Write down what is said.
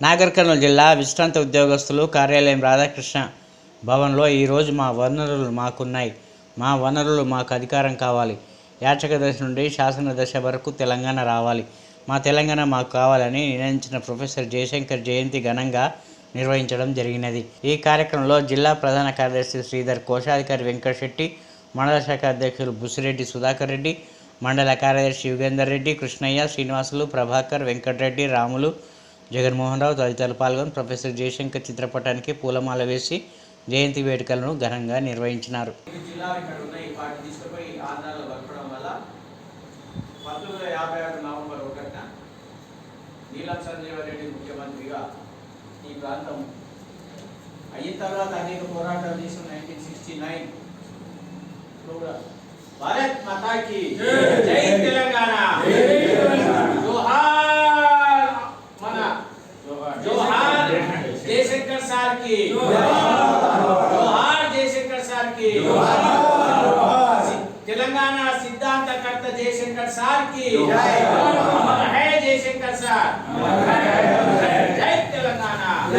నాగర్ కర్నూలు జిల్లా విశ్రాంత ఉద్యోగస్తులు కార్యాలయం రాధాకృష్ణ భవన్లో ఈరోజు మా వనరులు మాకున్నాయి. మా వనరులు మాకు అధికారం కావాలి. యాచక దశ నుండి శాసన దశ వరకు తెలంగాణ రావాలి. మా తెలంగాణ మాకు కావాలని నిర్ణయించిన ప్రొఫెసర్ జయశంకర్ జయంతి ఘనంగా నిర్వహించడం జరిగినది. ఈ కార్యక్రమంలో జిల్లా ప్రధాన కార్యదర్శి శ్రీధర్ కోశాధికారి వెంకట శెట్టి మండల శాఖ అధ్యక్షులు బుసిరెడ్డి సుధాకర్ రెడ్డి మండల కార్యదర్శి యుగేందర్ రెడ్డి కృష్ణయ్య శ్రీనివాసులు ప్రభాకర్ వెంకటరెడ్డి రాములు జగన్మోహన్ రావు తదితరులు పాల్గొని ప్రొఫెసర్ జయశంకర్ చిత్రపటానికి పూలమాల వేసి జయంతి వేడుకలను ఘనంగా నిర్వహించినారు. నీలం ముఖ్యమంత్రిగా ఈ ప్రాంతం అయిన తర్వాత అనేక పోరాటాలు చేసిన నైన్టీన్ సిక్స్టీ నైన్ భారత్ మాతాకి జై తెలంగాణ जैसे करसार के। लोहार जयशंकर सार के। तेलंगाना सिद्धांत कर्त जयशंकर सार की। है जयशंकर सार। जय तेलंगाना।